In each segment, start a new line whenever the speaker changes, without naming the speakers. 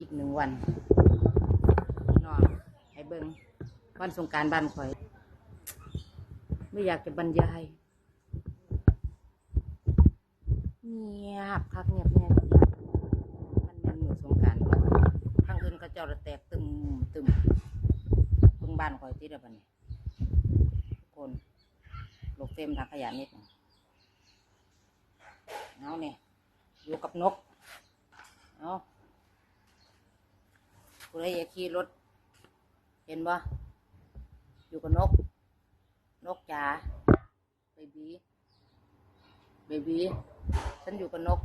อีกหนึ่งวันนอนให้เบิงวันสงกรารบ้านข่อย ไม่อยากจะบรรยายเงียบคักเงียบแน่จริงมันเป็นมือสงกรารทางอื่นก็เจ้าระแตกตึมตึมเพิ่งบ้านข่อยที่เดียวบันนี้ทุกคนลกเต็มทางขยะนิดหนึ่งเอาเนี่ยอยู่กับนกเอา ผู้ใดอยากขี่รถ เห็นบ่อยู่กับนก นกจ๋าเบบีเบบีฉันอยู่กับนก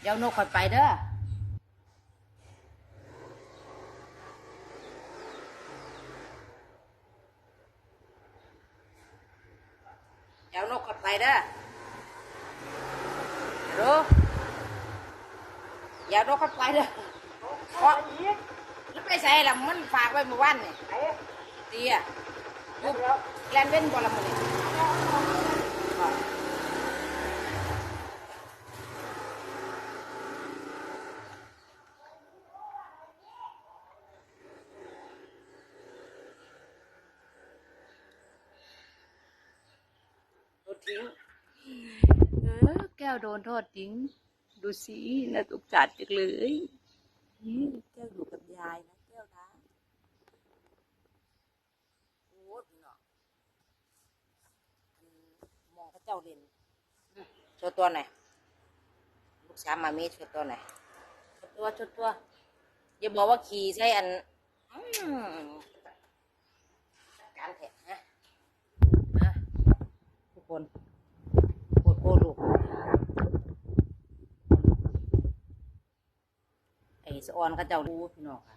เดี๋ยวนกคอยไปเด้อเดี๋ยวนกคอยไปเด้อรู้ เดี๋ยวนกค่อยไปเด้อเพราะแล้วไปใส่ละมันฝากไว้เมื่อวานนี่เตียยุบแลนเว้นบ่ละมื้อนี้โดนทิ้งเออแก้วโดนทอดทิ้ง ดูสิน่าสงสารจังเลยนี่แก้วอยู่กับยายนะแก้วนะโอ้ยพี่น้องอันมองพระเจ้าเล่นอืมโชว์ตัวหน่อยลูกสาวมามีโชว์ตัวหน่อยโชว์ตัวโชว์ตัวอย่าบอกว่าขี่ใช่อันอืมการแทะนะนะทุกคนโคตรโคตรลูก ไอ้ สะออนเขาเจ้ารู้พี่น้องค่ะ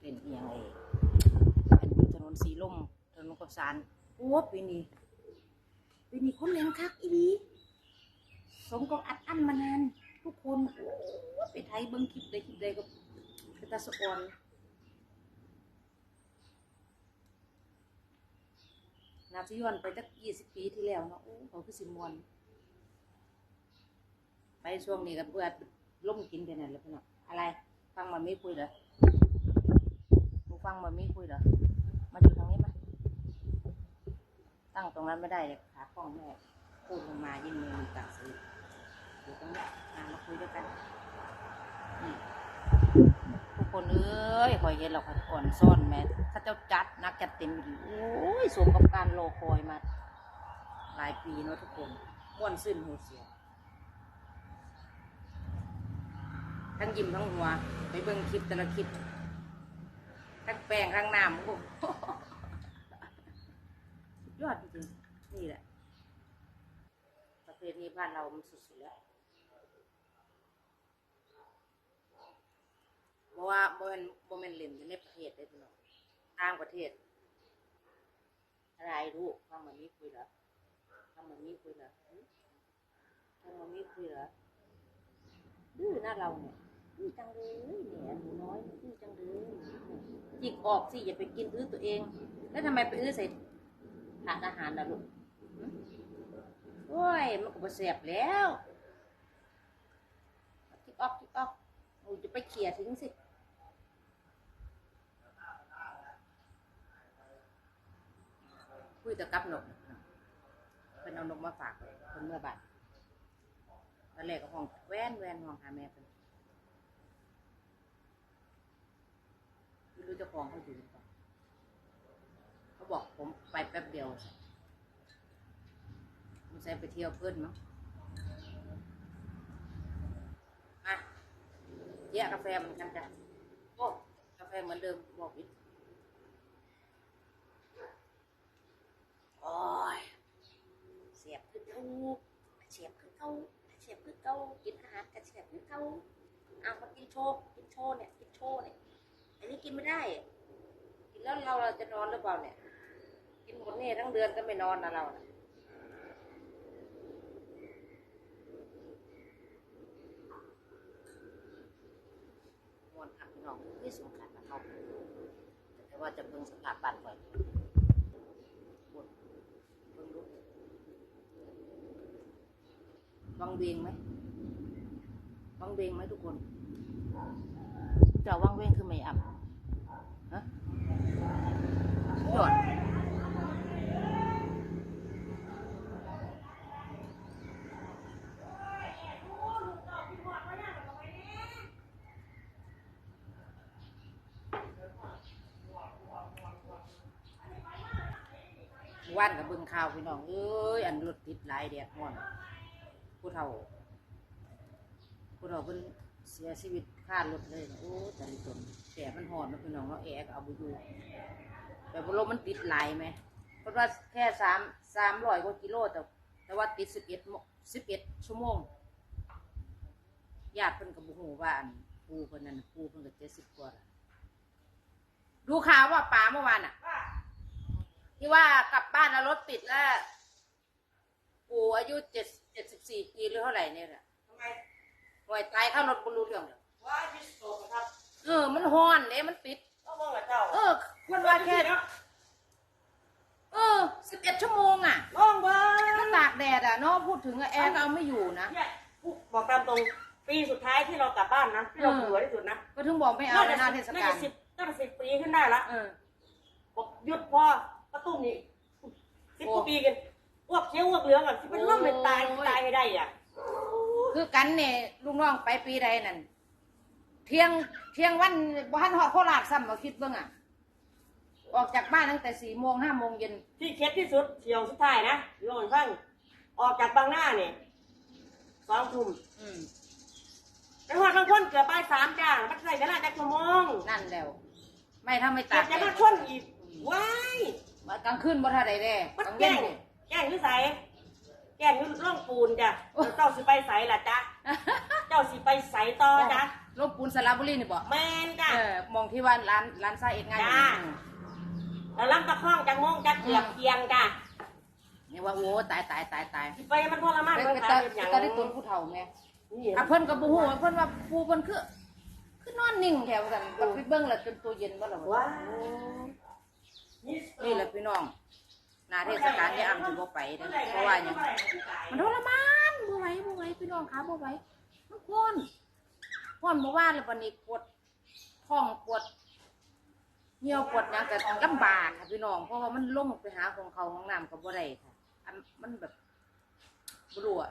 เล่นเอียงไอ้อันถนนสีลมถนนกสานโอ้ปีนี้ปีนี้คนเล่นคักอีดีสมกับอัดอั้นมานานทุกคนโอ้ไปไทยเบิ้งคลิปใดคลิปใดก็เป็นตาสะออนนาซิย้อนไปจักยี่สิบปีที่แล้วเนาะโอ้เขาคือสิมวนไปช่วงนี้ก็เพื่อล่มกินกันนั่นแหละพี่น้องอะไร ฟังมามีคุยเหรอหนูฟังมามีคุยเหรอมาอยู่ทางนี้มาตั้งตรงนั้นไม่ได้เลยขาข้องแม่พูดลงมายิ่งมือมีตักซื้ออยู่ตรงนี้มามาคุยด้วยกันทุกคนเอ้ยคอยเห็นเราคอยอ่อนซ่อนแม่ถ้าเจ้าจัดนักจัดเต็มอยู่โอ้ยสมกับการรอคอยมา หลายปีเนาะทุกคนม่วนซื่นหูเสีย ทั้งยิ้มทั้งหัว ไปเบิ่งคลิปแต่ละคลิปทั้งแป้งทั้งน้ำโอ้โหสุดยอดจริงๆนี่แหละ ประเพณีบ้านเรามันสุดๆแล้วเพราะว่าโมเมนโมเมนเล่นอยู่ในประเทศได้พี่น้องต่างประเทศ อะไรรู้ฟังมันมีคุยเหรอฟังมันมีคุยเหรอหึฟังมันมีคุยเหรอดื้อหน้าเราเนี่ย ดื้อจังเลยเนี่ยหนูน้อยดื้อจังเลยจิกออกสิอย่าไปกินอื้อตัวเอง แล้วทำไมไปอื้อใส่ถาดอาหารล่ะลูกโอ้ยมันก็บ่แสบแล้วจิกออกจิกออกหนูจะไปเขี่ยทิ้งสิคุยแต่กับนกเป็นเอานกมาฝากคนเมื่อบาทตอนแรกก็ห้องแว่นแว่นห้องหาแม่เป็นไม่ รู้เจ้าของเขาอยู่หรือเปล่าเขาบอกผมไปแป๊บเดียวผมใส่ไปเที่ยวเพื่อนมั้งมาแยกกาแฟเหมือนกันจ้ะโอ้กาแฟเหมือนเดิมบอกอีกโอ้ยเสียบขึ้นทูกเสียบขึ้นเก้าเฉียบคือเกากินอาหารกระเฉียบคือเกาเอามากินโชว์กินโชว์เนี่ยกินโชว์เนี่ย อันนี้กินไม่ได้ กินแล้วเราเราจะนอนหรือเปล่าเนี่ย กินหมดนี่ทั้งเดือนก็ไม่นอนนะเราน่ะมวนขับพี่น้องที่สำคัญนะเขาแต่ว่าจะเบิ่งสภาพบ้านก่อนปวดเบิ่งดูวังเวียงไหมวังเวงไหมทุกคนเจ้าวังเวงคือไม่อับฮะสุดยอด ว่านกับเบิ่งข่าวพี่น้องเอ้ยอันรถติดหลายแดดร้อนผู้เฒ่าผู้เฒ่าเพิ่นเสียชีวิตคารถเลยโอ้แตายตนแต่มันหอนนะพี่น้องเนาะแอร์ก็เอาบ่อยู่แต่บ่ลมมันติดหลายไหมเพราะว่าแค่สามสามร้อยกว่ากิโลแต่แต่ว่าติดสิบเอ็ดสิบเอ็ดชั่วโมงญาติเพิ่นก็บ่ฮู้ว่าอันปูเพิ่นนั่นปูเพิ่นก็เจ็ดสิบกว่าดูข่าวว่าป่าเมื่อวานอะ ที่ว่ากลับบ้านแล้วรถติดแล้วปู่อายุเจ็ดเจ็ดสิบสี่ปีหรือเท่าไหร่เนี่ยแหละ
ทำไม
หวยตายเข้ารถบรรลุเรื่องเลย
ว่าพิสโตนะครับ
เออ มันฮ้อนเนี่ยมันติด
ต้องบอกกับเจ้า
เออคนว่าแค่ เออสิบเอ็ดชั่วโมงอะ
ลองเบิ้
มัน
ง
ตากแดดอะเนาะพูดถึงอะแอร์ก็เอาไม่อยู่นะ
เนี่ยบอกตามตรงปีสุดท้ายที่เรากลับบ้านนะที่เรา
เออ
เบื่อที่สุดนะ
ก็ถึงบอกไม่เอาในหน้าเทศ
น่
กาล
จะสิบน่าจะสิบปีขึ้นได้ละ
เออ
บอกหยุดพอ ประตูนี่สิบกว่าปีกันอ้วกเขี้ยวอ้วกเหลืองอะที่เป็นร่มเป็นตายตายให้ได้อะ
คือกันเนี่ยลุงน้องไปปีใดนั่นเที่ยงเที่ยงวันบ้านหอดโคราชซ้ำมาคิดเบ้างอะ ออกจากบ้านตั้งแต่สี่โมงห้าโมงเย็น
ที่เคสที่สุดเที่ยวสุดท้ายนะโยนฟังออกจากบางหน้าเนี่ยสองทุ่ม
อืม
ไปหอดบางคนเกือบบ่ายสามจ้ามันใส่กันน่าจะชั่วโมง
นั่นแล้ว ไม่ถ้าไม่
เกื
ตา
อบ
ก
จะ
แด
มา
ด
ชนอีกว้าย
กลางคืนบ่ท่าใดแด้
มัน
กลาง
แก
เว้น
ล้ง
นี่
แกล้งนิสัยแกล้งนิร่องปูนจ้ะเจ้าสิไปใสล่ะจ๊ะ เจ้าสิไปใสต่อจ้ะ
ลบปูนสระบุรีนี่บ่
แมนจ้ะ
เออมองที่ว่าร้านร้านซ่าเอ็ดงานอยู่
จ้า
อืม
แล้วลำตะข้องจังมงจักเกือบเคียงจ้ะ
นี่ว่าโอ้ตายตายตายตาย
สิไปมันทรมาน
ไป
มัน
ไป
ขา
ตา
เป็น
ไป
อย่าง
ตาได้ตนผู้เฒ่าแม่
นี่
อะเพิ่นก็บ่ฮู้ว่าเพิ่นว่าผู้เพิ่นคือคือนอนนิ่งแถวกันก็ไปเบิ่งแล้วจนตัวเย็นบ่ล่ะ
ว้า
นี่แหละพี่น้องหนาเทศกาลยายอ่ำสิบ่ไปเด้อเพราะว่าหยังมันทรมานบ่ไหวบ่ไหวพี่น้องคะบ่ไหวมันร้อนร้อนบ่ว่าแล้วบัดนี้ปวดท้องปวดเหี่ยวปวดหยังก็ลำบากค่ะพี่น้องเพราะว่ามันลงไปหาของเขาห้องน้ำก็บ่ได้ค่ะอันมันแบบบ่รู้อะ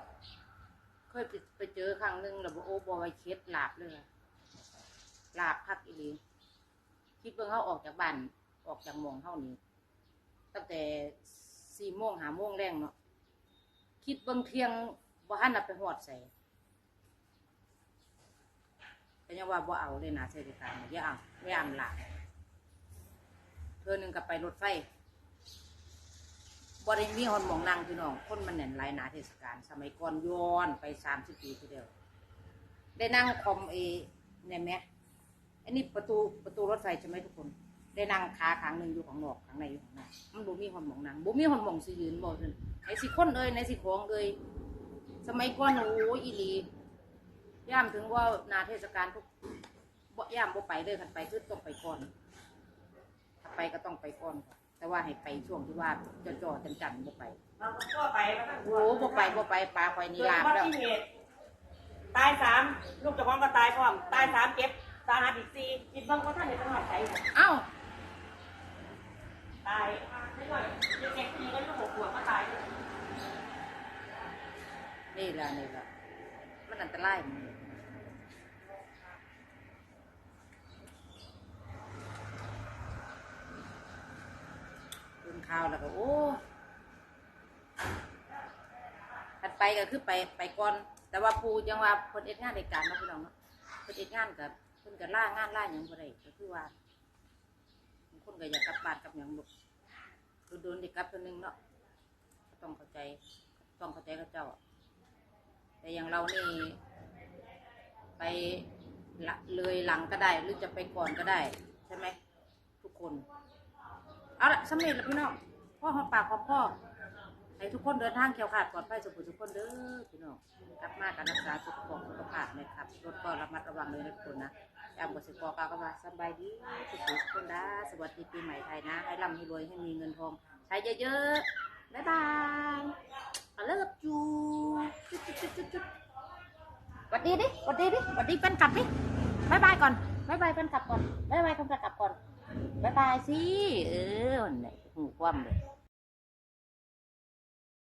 เคยไปไปเจอครั้งหนึงแล้วบ่โอ้บ่ไหว้เช็ดลาบเลยอะลาบคักอีหลีคิดเบิ่งเฮาออกจากบ้าน ออกจากหมองเฮานี่ตั้งแต่4โมง5โมงแรงเนาะคิดเบิ่งเที่ยงบ่ทันน่ะไปฮอดใส่แต่ยังว่าบ่เอาเลยนะเศรษฐการณ์อย่าเอาอย่าอำลาเธอหนึ่งกับไปรถไฟบริมีหอนหมองนางพี่น้อง คนมันแน่นหลายหนาเทศกาลสมัยก่อนย้อนไปสามสิบปีทีเดียวได้นั่งคอมเอเนี่ยไหมอันนี้ประตูประตูรถไฟใช่ไหมทุกคน ได้นั่งขาขางหนึ่งอยู่ของนอกขางในอยู่ของในมันบ่มีหอนหมองนางบ่มีหอนหมองสิยืนบ่ถึงไหนสิคนเอ้ยไหนสิของเอ้ยสมัยก่อนโอ้ยอีหลีย่ามถึงว่าหนาเทศกาลทุกบ่ย่ามบ่ไปเลยคันไปคือต้องไปก่อนถ้าไปก็ต้องไปก่อนค่ะแต่ว่าให้ไปช่วงที่ว่าจะจอจันจันๆบ่ไป
เราก็ไปมาตั้ง
โอ้บ่ไปบ่ไปปลาควายนี่
เกิด
ลาบ
อุบั
แล้ว
ติเหตุตายสามลูกเจ้าของก็ตายพร้อมตายสามเจ็บสาหัสอีกสี่คิดเบ้างว่าท่านในจังหวัดไหน
เอ้า
ตายไม่ไหวเด็กๆทีก็ลูกหกขวบก็ตาย
นี่ละนี่ละมันอันตรายมันตื่นข่าวแล้วก็โอ้ถัดไปก็คือไปไปก่อน แต่ว่าปูยังว่าเพิ่นเอ็ดงานในการนะพี่น้องเนาะเพิ่นเอ็ดงานกับเพิ่นก็ล่างานล่าหยังได้ก็คือว่า คนก็อยากกลับบ้านกลับหยังบุกคือโดนเด็กกลับตัวหนึงเนาะก็ต้องเข้าใจต้องเข้าใจกับเจ้าอะแต่อย่างเรานี่ไปเลยหลังก็ได้ หรือจะไปก่อนก็ได้ ใช่ไหมทุกคน เอาละสำเร็จแล้วพี่น้องพ่อหอมปากหอมพ่อให้ทุกคนเดินทางเขียวขาดปลอดภัยสุขทุกคนเด้อพี่น้องกลับมาการรักษาสุขภาพสุขภาพนะครับรถก็ระมัดระวังเลยนะทุกคนนะ ยามบสิกอกาก็ว่าสบายดีสุขทุกคนะสวัสดีปีใหม่ไทยนะ ให้ร่ำให้รวยให้มีเงินทอง ใช้เยอะๆ บ๊ายบาย I love you จุดจุดจุดจุดจุดไปวัดดีดิวัดดีดิวัดดีแฟนคลับดิบายบายก่อนบายบายแฟนคลับก่อนบายบายแฟนคลับก่อนบายบายสิ เออเนี่ยหูคว่ำเลย